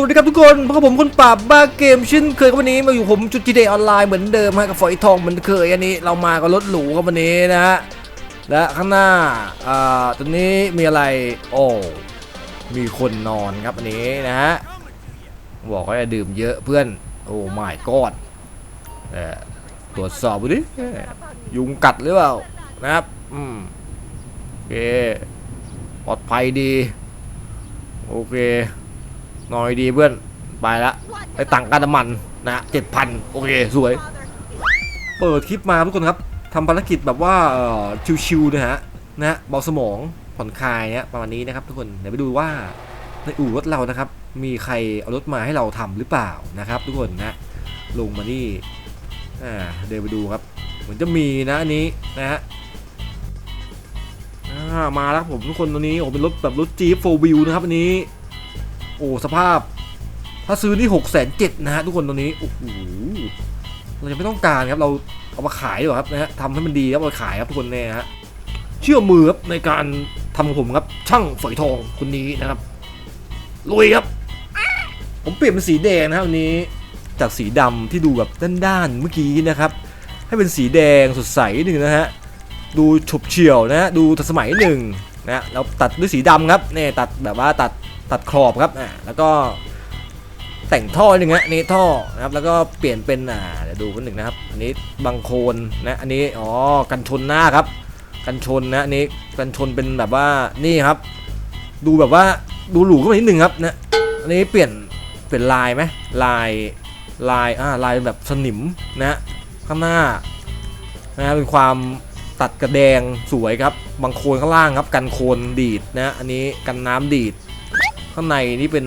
วัสดีครับทุกคนพบกับผมคนปราบบ้าเกมเช่นเคยครับวันนี้มาอยู่ผมจุดจีเดออนไลน์เหมือนเดิมฮะกับฝอยทองเหมือนเคยอันนี้เรามากับรถหรูครับวันนี้นะฮะและข้างหน้าอ่าตรงนี้มีอะไรโอ้มีคนนอนครับอันนี้นะฮะบอกว่าดื่มเยอะเพื่อนโอ้ไม่กอดเออตรวจสอบดูดิเอ่ยุงกัดหรือเปล่านะครับอืมโอเคปลอดภัยดีโอเค นอยดีเพื่อนไปละไปตังค์การน้ำมันนะเจ็ดพันโอเคสวย เปิดคลิปมาทุกคนครับทำภารกิจแบบว่าชิวๆนะฮะนะฮะเบาสมองผ่อนคลายเนี่ยประมาณนี้นะครับ ทุกคนเดี๋ยวไปดูว่าในอู่รถเรานะครับ มีใครเอารถมาให้เราทำหรือเปล่านะครับ ทุกคนนะลงมานี่อ่าเดินไปดูครับเหมือนจะมีนะอันนี้นะฮะมาแล้วผมทุกคนตัวนี้โอ้เป็นรถแบบรถจี๊ปโฟวิวนะครับอันนี้ โอ้สภาพ ถ้าซื้อนี่หกแสนเจ็ดนะฮะทุกคนตัวนี้โอ้โหเรายังไม่ต้องการครับเราเอามาขายดีกว่าครับนะฮะทำให้มันดีครับเอาขายครับทุกคนเนี่ยฮะเชื่อมือครับในการทำของผมครับ ช่างฝอยทองคนนี้นะครับลุยครับ ผมเปลี่ยนเป็นสีแดงนะครับวันนี้ จากสีดำที่ดูแบบด้านๆเมื่อกี้นะครับ ให้เป็นสีแดงสดใสหนึ่งนะฮะดูฉุบเฉี่ยวนะฮะดูทันสมัยหนึ่งนะฮะแล้วตัดด้วยสีดำครับเนี่ยตัดแบบว่าตัด ตัดขอบครับอ่าแล้วก็แต่งท่อหนึ่งฮะอันนี้ท่อนะครับแล้วก็เปลี่ยนเป็นอ่าเดี๋ยวดูกันหนึ่งนะครับ อันนี้บังโคลนนะอันนี้อ๋อกันชนหน้าครับ กันชนนะอันนี้กันชนเป็นแบบว่านี่ครับ ดูแบบว่าดูหรูขึ้นมานิดนึงครับนะอันนี้เปลี่ยนเปลี่ยนลายไหมลายลายอ่าลายแบบสนิมนะข้างหน้านะเป็นความตัดกระแดงสวยครับบางโคลนข้างล่างครับ กันโคลนดีดนะอันนี้กันน้ำดีด ข้างในนี่เป็น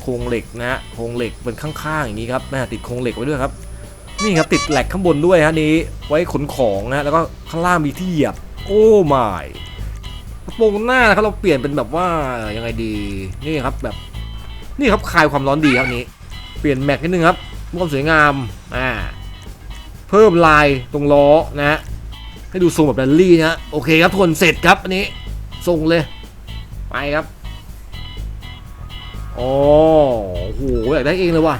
โครงเหล็กนะฮะโครงเหล็กเป็นข้างๆอย่างนี้ครับแม่ติดโครงเหล็กไว้ด้วยครับนี่ครับติดแหลกข้างบนด้วยฮะนี้ไว้ขนของนะฮะแล้วก็ข้างล่างมีที่เหยียบ โอ้ไม่กระโปรงหน้านะครับเราเปลี่ยนเป็นแบบว่ายังไงดีนี่ครับแบบนี่ครับคลายความร้อนดีครับนี้ เปลี่ยนแม็กนิดนึงครับความสวยงามอ่าเพิ่มลายตรงล้อนะฮะให้ดูทรงแบบแรลลี่นะฮะโอเคครับทุกคนเสร็จครับอันนี้ส่งเลยไปครับ โอ้โหอยากได้เองเลยว่ะ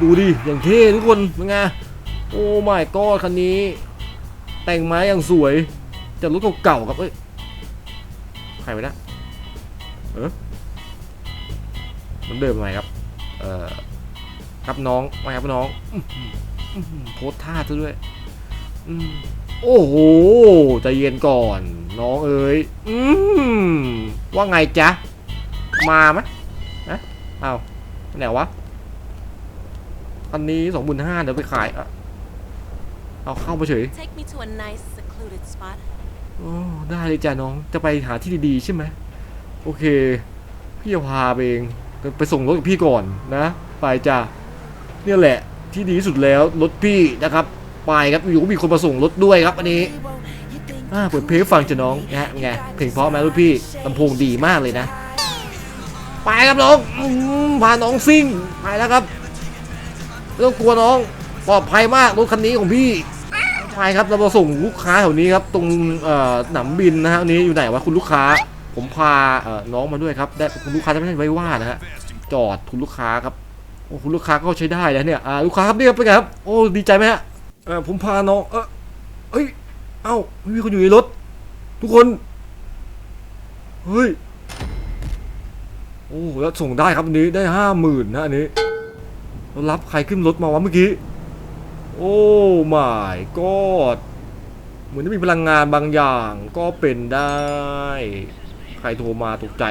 ดูดิ อย่างเท่ทุกคน เป็นไง โอ้ไม่ก็คันนี้ แต่งไม้อย่างสวยจากรถเก่าๆครับ เอ้ย ใครไปนะเออมันเดิมไหมครับ เอ่อ ครับน้องม่ครับน้องโพสท่าซะด้วยโอ้โหใจเย็นก่อน น้องเอ๋ยอืมว่าไงจ๊ะ มาไหม อ้าวไปไหนวะ อันนี้สองหมื่นห้าเดี๋ยวไปขายอะเอาเข้ามาเฉย Take me to a nice secluded spot. โอ้ได้เลยจ้ะน้อง จะไปหาที่ดีๆใช่ไหม โอเค พี่จะพาไปเอง ไปส่งรถกับพี่ก่อนนะ ไปจ้ะเนี่ยแหละที่ดีที่สุดแล้ว รถพี่นะครับ ไปครับ อยู่ก็มีคนมาส่งรถด้วยครับ อันนี้อ่าเปิดเพลงให้ฟังจ้ะน้องนะฮะไง เพลงเพราะไหมรถพี่ลำโพงดีมากเลยนะ ไปครับน้องอืมพาน้องซิ่งไปแล้วครับไม่ต้องกลัวน้องปลอดภัยมากรถคันนี้ของพี่ไปครับเรามาส่งลูกค้าแถวนี้ครับ ตรงเอ่อหนำบินนะฮะอันนี้อยู่ไหนวะคุณลูกค้า ผมพาเอ่อน้องมาด้วยครับ ได้คุณลูกค้าจะไม่ได้ไว้ว่านะฮะจอดคุณลูกค้าครับโอ้คุณลูกค้าก็ใช้ได้แล้วเนี่ยอ่าลูกค้าครับนี่ยเป็นไงครับโอ้ดีใจไหมฮะเออผมพาน้องเออเอ้ยเอ้าไม่มีคนอยู่ในรถ ทุกคนเฮ้ย อ้แล้วส่งได้ครับอันนี้ได้ห้าหมื่นนะอันนี้เรารับใครขึ้นรถมาวะเมื่อกี้ โอ้ไม่กอดเหมือนจะมีพลังงานบางอย่างก็เป็นได้ ใครโทรมาตกใจ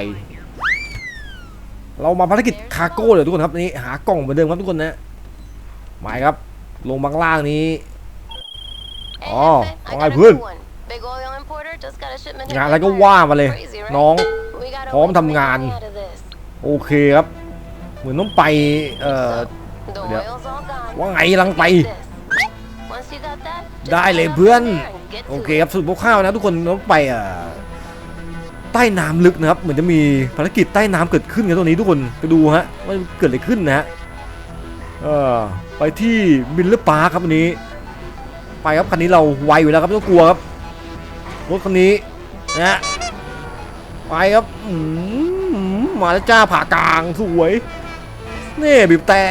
เรามาภารกิจคาร์โก้เลยทุกคนครับอันนี้หากล่องเหมือนเดิมครับทุกคนนะหมายครับ ลงบางล่างนี้อ๋อ I ว่าไง got a เพื่อน good one. Big oil importer just got a shipment hit งานอะไรก็ by ว่า fire. มาเลย Crazy, right? น้อง We gotta พร้อม win ทำงาน โอเคครับ เหมือนต้องไป เอ่อ The Yeah. oil's all gone. ว่าไงลังไป This. Once you got that, just ได้เลย head up เพื่อน there and get โอ to เค it. ครับสรุปคร่าวๆนะทุกคนต้องไปอ่าใต้น้ำลึกนะครับ เหมือนจะมีภารกิจใต้น้ำเกิดขึ้นกันตรงนี้ทุกคนไปดูฮะว่าเกิดอะไรขึ้นนะฮะเออไปที่มิลเลอร์ปาร์คครับวันนี้ ไปครับคันนี้เราไวอยู่แล้วครับไม่ต้องกลัวครับรถคันนี้นะฮะไปครับอืม มาแล้วจ้าผ่ากลางสวยนี่บีบแต่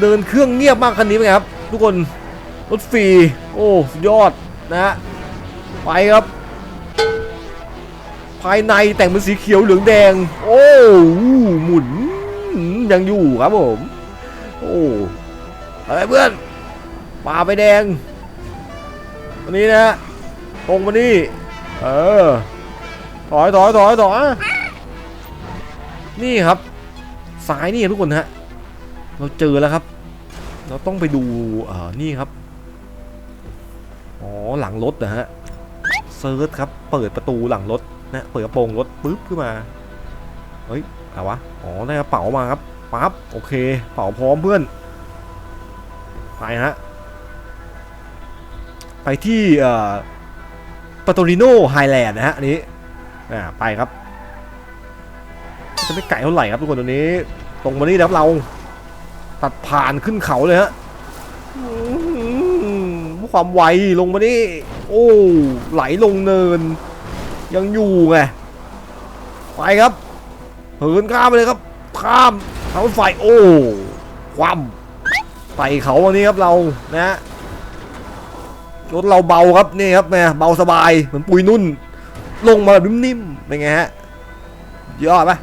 เดินเครื่องเงียบมากคันนี้เป็นไงครับ ทุกคนรถฟรีโอ้ยอดนะฮะไปครับ ภายในแต่งเป็นสีเขียวเหลืองแดง โอ้หมุนยังอยู่ครับผมโอ้อะไรเพื่อนป่าไปแดงอันนี้นะฮะตรงมานี่เออถอยถอยถอยถอย นี่ครับซ้ายนี่ทุกคนฮะเราเจอแล้วครับ เราต้องไปดูเอ่อนี่ครับอ๋อหลังรถนะฮะเซิร์ชครับเปิดประตูหลังรถนะเปิดกระโปรงรถปุ๊บขึ้นมาเฮ้ยอะไรวะอ๋อได้กระเป๋ามาครับปั๊บโอเคเป๋าพร้อมเพื่อนไปฮะไปที่เอ่อปาโตริโนไฮแลนด์นะฮะนี้อ่าไปครับ จะไม่ไกลเท่าไหร่ครับทุกคนตัวนี้ ตรงมานี่แล้วเรา ตัดผ่านขึ้นเขาเลยฮะความไวลงมานี่โอ้ไหลลงเนิน ยังอยู่ไงไปครับเหินข้ามไปเลยครับ ข้ามทางรถไฟโอ้ความไต่เขาวันนี้ครับเรานะฮะรถเราเบาครับนี่ครับแม่เบาสบายเหมือนปุยนุ่น ลงมาแบบนิ่มๆเป็นไงฮะยอดปะ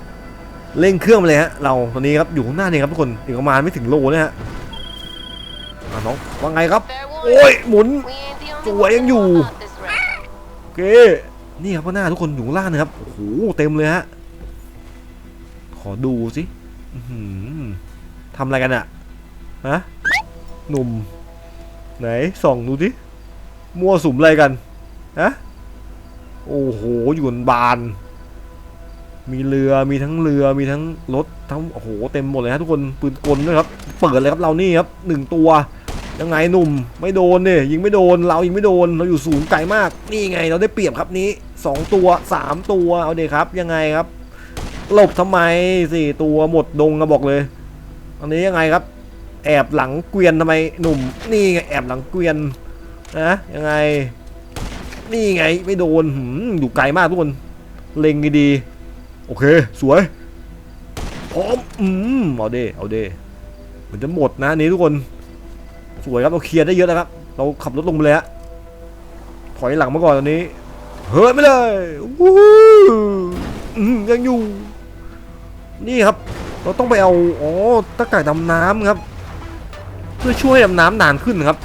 เร่งเครื่องไปเลยฮะเราตอนนี้ครับอยู่ข้างหน้านี่ครับทุกคนอีกประมาณไม่ถึงโลนะฮะอะน้องว่าไงครับ โอ้ยหมุน We ain't the only สวยยังอยู่โอเคนี่ครับข้างหน้าทุกคนอยู่ข้างล่างนะครับโอ้โหเต็มเลยฮะขอดูสิอื้อหือทำอะไรกันอะฮะหนุ่ม ไหนส่องดูดิมั่วสุมอะไรกันฮะโอ้โหอยู่บนบาน มีเรือมีทั้งเรือมีทั้งรถทั้งโอ้โหเต็มหมดเลยฮะทุกคนปืนกลด้วยครับเปิดเลยครับเรานี่ครับหนึ่งตัวยังไงหนุ่มไม่โดนเนี่ยยิงไม่โดนเรายิงไม่โดนเราอยู่สูงไกลมากนี่ไงเราได้เปรียบครับนี้สองตัวสามตัวเอาเดครับยังไงครับหลบทำไมสี่ตัวหมดดงก็บอกเลย อันนี้ยังไงครับ แอบหลังเกวียนทำไมหนุ่ม นี่ไงแอบหลังเกวียนนะยังไง นี่ไงไม่โดนอยู่ไกลมากทุกคนเล็งดีๆ โอเค สวยพร้อมอืมเอาเดเอาเดเหมือนจะหมดนะนี้ทุกคน สวยครับเราเคลียร์ได้เยอะนะครับ เราขับรถลงไปเลยฮะถอยหลังมาก่อนตอนนี้ เฮ้ยไปเลยวู้ยังอยู่ นี่ครับ เราต้องไปเอาอ๋อตะก่ายดำน้ำครับ เพื่อช่วยดำน้ำนานขึ้นครับ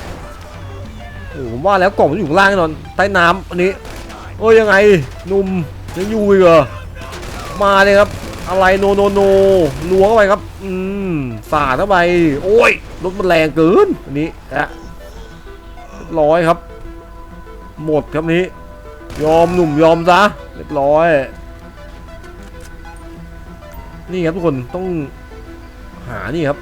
โอ้ผมว่าแล้วกล่องมันอยู่ข้างล่างแน่นอนใต้น้ำอันนี้ โอ้ยยังไงนุ่มยังอยู่อีกเหรอ มาเลยครับ อะไรโนโนโนล้วงเข้าไปครับ อืมสาดเข้าไป โอ้ยรถมันแรงเกินอันนี้นะเรียบร้อยครับ หมดครับนี้ ยอมหนุ่มยอมซะเรียบร้อย นี่ครับทุกคนต้องหานี่ครับ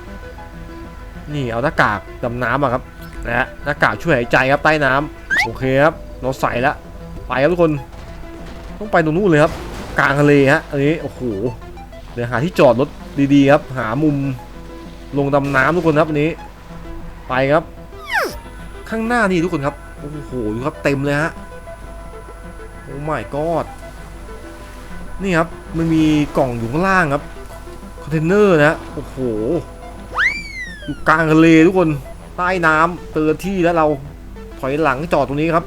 นี่เอาหน้ากากดำน้ำอะครับนะฮะหน้ากากช่วยหายใจครับใต้น้ำโอเคครับ เราใส่แล้วไปครับทุกคน ต้องไปตรงนู้นเลยครับ กลางทะเลฮะอันนี้โอ้โหเดี๋ยวหาที่จอดรถดีๆครับหามุมลงดำน้ำทุกคนครับอันนี้ ไปครับ ข้างหน้านี่ทุกคนครับโอ้โหดูครับเต็มเลยฮะโอ้ my god นี่ครับมันมีกล่องอยู่ข้างล่างครับคอนเทนเนอร์นะโอ้โหอยู่กลางทะเลทุกคนใต้น้ำเตือนที่แล้วเราถอยหลังจอดตรงนี้ครับ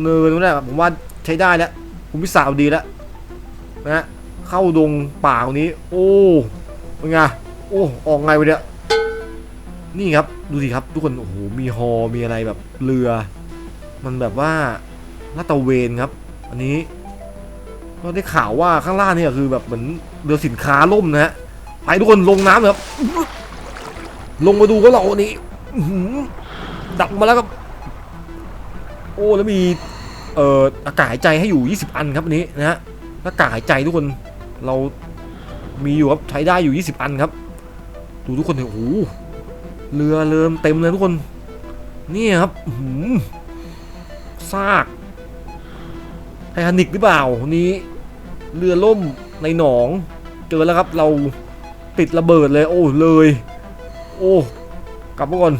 เนินตรงนี้ผมว่าใช้ได้แล้ว คุณพิสาวดีแล้วนะ เข้าดงป่าตรงนี้ โอ้เป็นไงโอ้ออกไงวะเนี่ยนี่ครับดูสิครับทุกคนโอ้โหมีฮอมีอะไรแบบเรือ มันแบบว่าลาดตะเวนครับ อันนี้ก็ได้ข่าวว่าข้างล่างเนี่ยคือแบบเหมือนเรือสินค้าล่มนะฮะไปทุกคนลงน้ำเลยครับ ลงมาดูก็เราอันนี้ดับมาแล้วครับ โอ้แล้วมี เอ่ออากาศหายใจให้อยู่ 20 อันครับอันนี้นะฮะอากาศหายใจทุกคนเรามีอยู่ครับใช้ได้อยู่ 20 อันครับ ดูทุกคนเถอะโอ้โหเรือเริ่มเต็มเลยทุกคนนี่ครับหือซากไททานิกหรือเปล่านี้ เรือล่มในหนอง เจอแล้วครับเราติดระเบิดเลย โอ้เลย โอ้กลับมาก่อน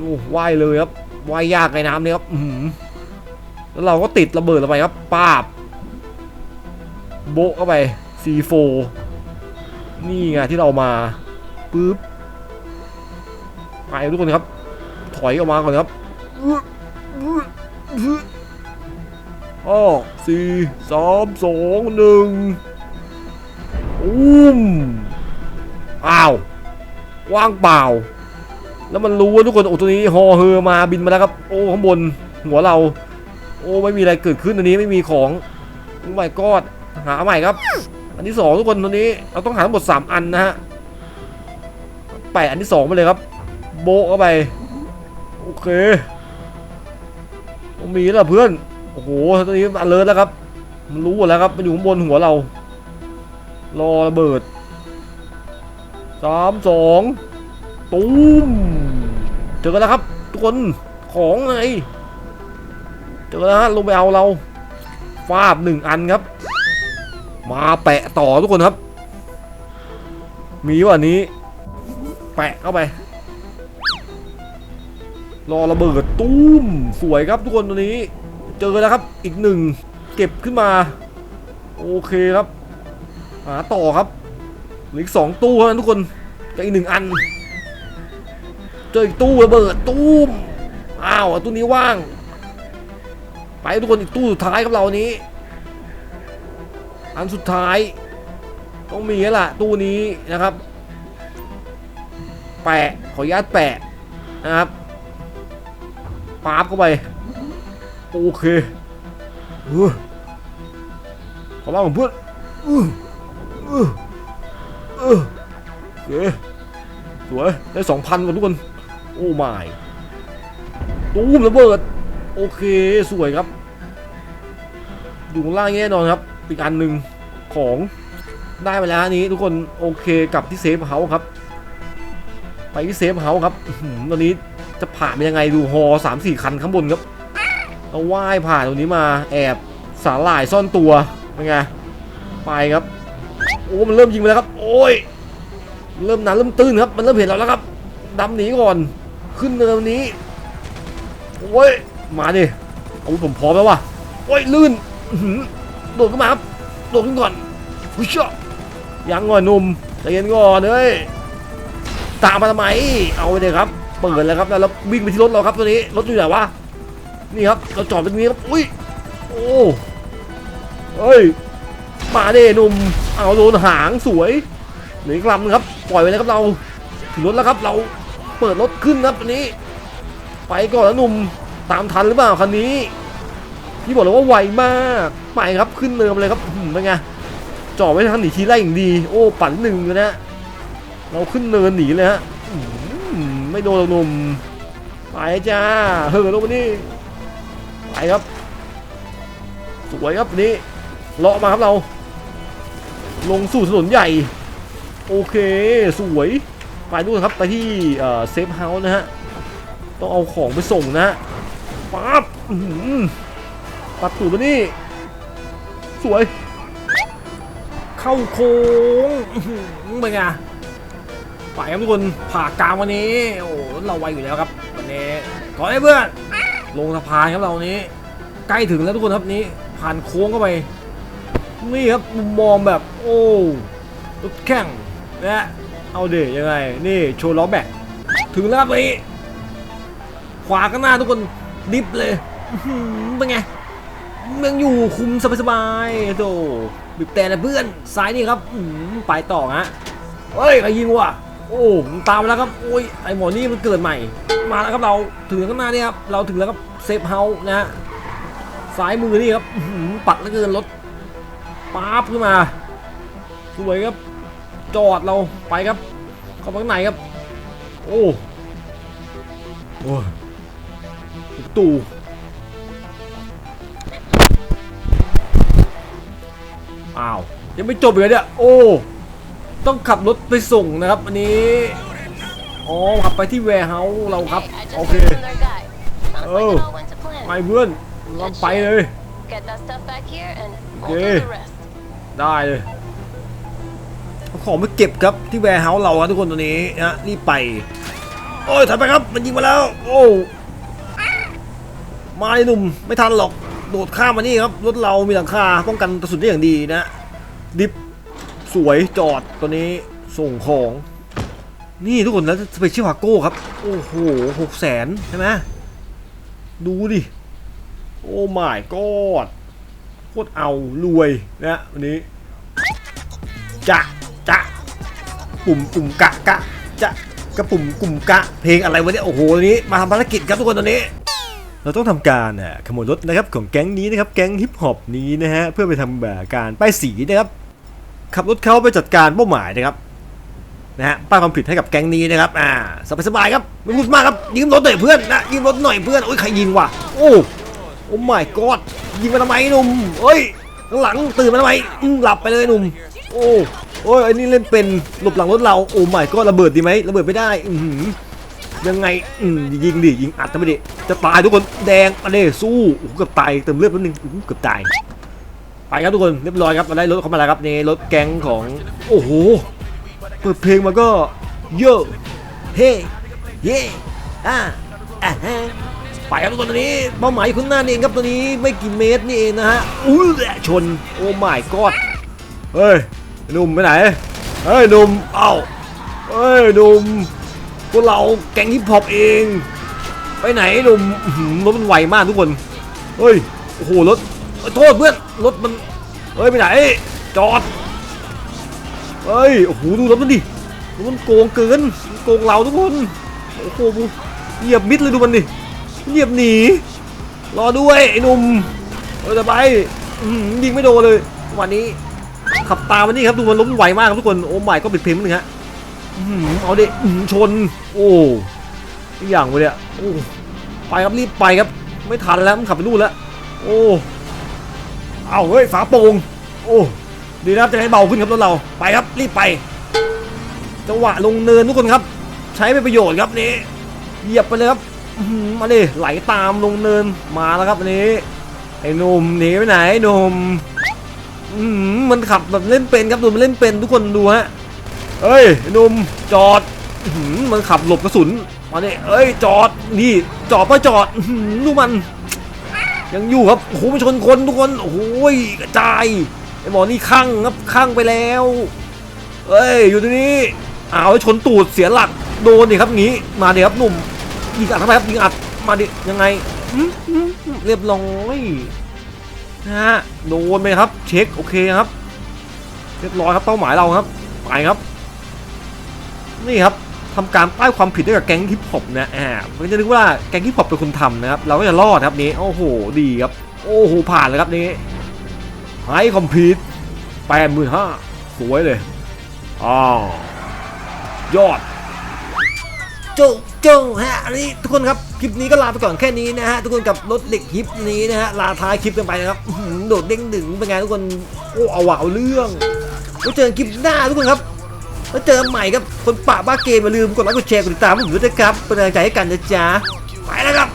โอ้ว่ายเลยครับว่ายยากในน้ำเนี่ยครับ อื แล้วเราก็ติดระเบิดลงไปครับปาบ โบะเข้าไป C4 นี่ไงที่เรามาปึ๊บไปทุกคนครับ ถอยออกมาก่อนครับอ้อสี่สามสองหนึ่งอุ้มอ้าวว่างเปล่า แล้วมันรู้ว่าทุกคนโอ้ตัวนี้ฮอเฮอมาบินมาแล้วครับ โอ้ข้างบนหัวเรา อ้ไม่มีอะไรเกิดขึ้นอันนี้ไม่มีของโอ้ไม่กอดหาใหม่ครับ อันที่สองทุกคนตัวนี้เราต้องหาทั้งหมดสามอันนะฮะแปะอันที่สองไปเลยครับ โบเข้าไป โอเค มีแล้วเพื่อน โอ้โหตอนนี้อันเลิศแล้วครับ มันรู้หมดแล้วครับ มันอยู่ข้างบนหัวเรา รอระเบิดสามสองตูมเจอกันแล้วครับ ทุกคนของไง เจอแล้วฮะลงไปเอาเราฟาบหนึ่งอันครับ มาแปะต่อทุกคนครับ มีวันนี้ แปะเข้าไป รอระเบิดตุ้มสวยครับทุกคนตัวนี้ เจอแล้วครับอีกหนึ่งเก็บขึ้นมา โอเคครับ หาต่อครับเหลืออีกสองตู้นั้นทุกคนกับอีกหนึ่งอัน เจออีกตู้ระเบิดตุ้มอ้าวตู้นี้ว่าง ทุกคนอีกตู้สุดท้ายครับเรานี้ อันสุดท้าย ต้องมีแล้วล่ะ ตู้นี้นะครับ แปะขออนุญาตแปะนะครับปาบเข้าไป โอเคเออขอบ้างของเพื่อนเออเออเออโอเคสวยได้สองพันกว่าทุกคน โอ้ไม่ตูมระเบิด โอเค สวยครับ อยู่ข้างล่างแน่นอนครับ อีกอันหนึ่งของได้ไปแล้วอันนี้ทุกคนโอเคกับที่เซฟเฮาครับ ไปที่เซฟเฮาครับตอนนี้จะผ่านไปยังไงดูฮอสามสี่คันข้างบนครับเราว่ายผ่านตรงนี้มาแอบสาหร่ายซ่อนตัวเป็นไงไปครับ โอ้มันเริ่มยิงไปแล้วครับ โอ้ยเริ่มหนาเริ่มตื้นครับ มันเริ่มเห็นเราแล้วครับดำหนีก่อน ขึ้นเนินนี้โอ้ยมาดิอาวุธผมพร้อมแล้ววะโอ้ยลื่น โดดขึ้นมาครับ โดดขึ้นก่อนหุ้ยเชาะยังก่อนหนุ่มใจเย็นก่อนเฮ้ย ตามมาทำไม เอาไปเลยครับ เปิดเลยครับ แล้วเราวิ่งไปที่รถเราครับตัวนี้ รถอยู่ไหนวะ นี่ครับ เราจอดตรงนี้ครับ อุ้ย โอ้เฮ้ย มาเด้หนุ่ม เอาโดนหางสวยเหลืออีกลำนึงครับ ปล่อยไปเลยครับเราถึงรถแล้วครับ เราเปิดรถขึ้นครับอันนี้ ไปก่อนแล้วหนุ่ม ตามทันหรือเปล่าคันนี้ พี่บอกเลยว่าไวมากไปครับขึ้นเนิมเลยครับหือเป็นไงจ่อไว้ทางหนีทีไล่อย่างดี โอ้ปั่นหนึ่งเลยนะเราขึ้นเนินหนีเลยฮะไม่โดนหรอกหนุ่มไปจ้าเฮ้ยลงมานี่ไปครับ สวยครับนี้เลาะมาครับเรา ลงสู่ถนนใหญ่ โอเคสวยไปดูนครับไปที่เซฟเฮาส์นะฮะต้องเอาของไปส่งนะฮะปั๊บ ปัดตูดมานี่ สวย เข้าโค้งเป็นไงไปครับทุกคนผ่ากลางวันนี้ โอ้เราไวอยู่แล้วครับ วันนี้ถอยให้เพื่อนลงสะพานครับเรานี้ ใกล้ถึงแล้วทุกคนครับนี้ ผ่านโค้งเข้าไป นี่ครับมุมมองแบบ โอ้รถแข่งนะเอาเดยังไง นี่โชว์ล้อแบกถึงแล้วครับนี้ขวาข้างหน้าทุกคนดิฟเลยเป็นไง ยังอยู่คุมสบายๆโธ่บีบแต่นะเพื่อนซ้ายนี่ครับอืไปต่อฮะเฮ้ยใครยิงวะโอ้มตามแล้วครับโอ้ยไอหมอนี่มันเกิดใหม่ มาแล้วครับเราถึงข้างหน้านี่ครับเราถึงแล้วครับเซฟเฮาส์นะฮะซ้ายมือนี่ครับปัดแล้วเกินรถป๊าบขึ้นมาสวยครับ จอดเราไปครับ เข้าไปข้างในครับ โอ้โอ้ตู่ อ้าว ยังไม่จบอีกเหรอเนี่ย โอ้ ต้องขับรถไปส่งนะครับ อันนี้ อ๋อ ขับไปที่แวร์เฮาส์เราครับ โอเค heard from their guy. Sounds like Oh. it all went to plan. ไปเพื่อนเราไปเลย Get that stuff back here and we'll Okay. do the rest. ได้เลยเอาของไปเก็บครับที่แวร์เฮาส์เราครับทุกคนตัวนี้นะรีบไป โอ้ยถอยไปครับ มันยิงมาแล้ว โอ้มาเลยหนุ่ม ไม่ทันหรอก โดดข้ามมานี่ครับรถเรามีหลังคาป้องกันกระสุนได้อย่างดีนะดิฟสวยจอดตัวนี้ส่งของ นี่ทุกคนแล้วสเปเชียลฮาโก้ครับ โอ้โหหกแสนใช่ไหมดูดิ โอ้ my god โคตรเอารวยนะวันนี้จะจะปุ่มปุ่มกะกะจะกระปุ่มกลุ่มกะ เพลงอะไรวะเนี่ยโอ้โหวันนี้มาทำภารกิจครับทุกคนตอนนี้ เราต้องทำการขโมยรถนะครับของแก๊งนี้นะครับแก๊งฮิปฮอปนี้นะฮะเพื่อไปทำแบบการป้ายสีนะครับขับรถเขาไปจัดการเป้าหมายนะครับนะฮะป้ายความผิดให้กับแก๊งนี้นะครับอ่าสบายๆครับไม่พูดมากครับยืมรถหน่อยเพื่อนนะยืมรถหน่อยเพื่อนโอ้ยใครยิงวะโอ้โอ้ my god ยิงมาทำไมหนุ่มเฮ้ยหลังตื่นมาทำไมอืมหลับไปเลยหนุ่มโอ้โอ้ยอันนี้เล่นเป็นหลบหลังรถเราโอ้ my god ระเบิดดีไหมระเบิดไม่ได้อื ยังไงอืมยิงดิยิงอัดทำไมดิจะตายทุกคนแดงมาเด้สู้โอ้โหเกือบตายเติมเลือดแป๊บนึงโอ้โหเกือบตายไปครับทุกคนเรียบร้อยครับเราได้รถเข้ามาแล้วครับนี่รถแก๊งของโอ้โหเปิดเพลงมาก็โยเฮ้เย่อ่าอ่าฮะไปครับทุกคนตัวนี้เป้าหมายอยู่ข้างหน้านี่เองครับตัวนี้ไม่กี่เมตรนี่เองนะฮะอุ้ยแหละชนโอ้ my god เฮ้ยหนุ่มไปไหนเฮ้ยหนุ่มเอ้าเฮ้ยหนุ่ม พวกเราแก๊งฮิปฮอปเอง ไปไหนหนุ่มรถมันไวมากทุกคน เฮ้ย โอ้โห รถ โทษเพื่อน รถมัน เฮ้ย ไปไหน จอด เฮ้ย โอ้โห ดูรถมันดิ รถมันโกงเกิน โกงเราทุกคน โอ้โหเหยียบมิดเลยดูมันดิ เหยียบหนี รอด้วยไอ้หนุ่มเออจะไปยิงไม่โดนเลย วันนี้ขับตามมันนี่ครับดูมันล้มไวมากครับทุกคน โอ้ไม่ก็ปิดเพลงนิดนึงฮะ อื้อหือเอาดิชน โอ้ทุกอย่างเลยเนี่ยโอ้ไปครับรีบไปครับ ไม่ทันแล้วมันขับไปนู่นแล้ว โอ้ เอาเฮ้ยฝาโป่งโอ้ดีนะครับจะให้เบาขึ้นครับรถเราไปครับรีบไปจังหวะลงเนินทุกคนครับ ใช้เป็นประโยชน์ครับนี่เหยียบไปเลยครับมาดิไหลตามลงเนินมาแล้วครับนี้ไอ้หนุ่มหนีไปไหนหนุ่มมันขับแบบเล่นเป็นครับดูมันเล่นเป็นทุกคนดูฮะ เอ้ยหนุ่มจอดมันขับหลบกระสุนมาดิเอ้ยจอดนี่จอดปะจอดอื้อหือดูมัน ยังอยู่ครับโอ้โหมันชนคนทุกคนโอ้โหกระจายไอ้หมอนี่ข้างครับข้างไปแล้วเอ้ยอยู่ตรงนี้อ้าวชนตูดเสียหลักโดนดิครับงี้มาดิครับหนุ่มยิงอัดทำไมครับยิงอัดมาดิยังไงเรียบร้อยนะฮะโดนไปครับ เช็คโอเคครับ เรียบร้อยครับเป้าหมายเราครับไปครับ นี่ครับทำการป้ายความผิดให้กับแก๊งฮิปฮอปนะอ่าไม่จะนึกว่าแก๊งฮิปฮอปเป็นคนทำนะครับ เราก็จะรอดครับนี้ โอ้โห ดีครับ โอ้โห ผ่านเลยครับนี้ไฮคอมพิวแปดหมื่นห้าสวยเลยอ๋อยอดโจโจฮะอันนี้ทุกคนครับ คลิปนี้ก็ลาไปก่อนแค่นี้นะฮะ ทุกคนกับรถเหล็กฮิปนี้นะฮะ ลาท้ายคลิปกันไปนะครับโดดเด้งดึงเป็นไงทุกคน โอ้เอาว่ะเอาเรื่องไว้เจอกันคลิปหน้าทุกคนครับ แล้วเจอใหม่ครับคนป่าบ้าเกมอย่าลืมกดไลค์กดแชร์กดติดตามผมด้วยนะครับเป็นกำลังใจให้กันนะจ๊ะไปแล้วครับ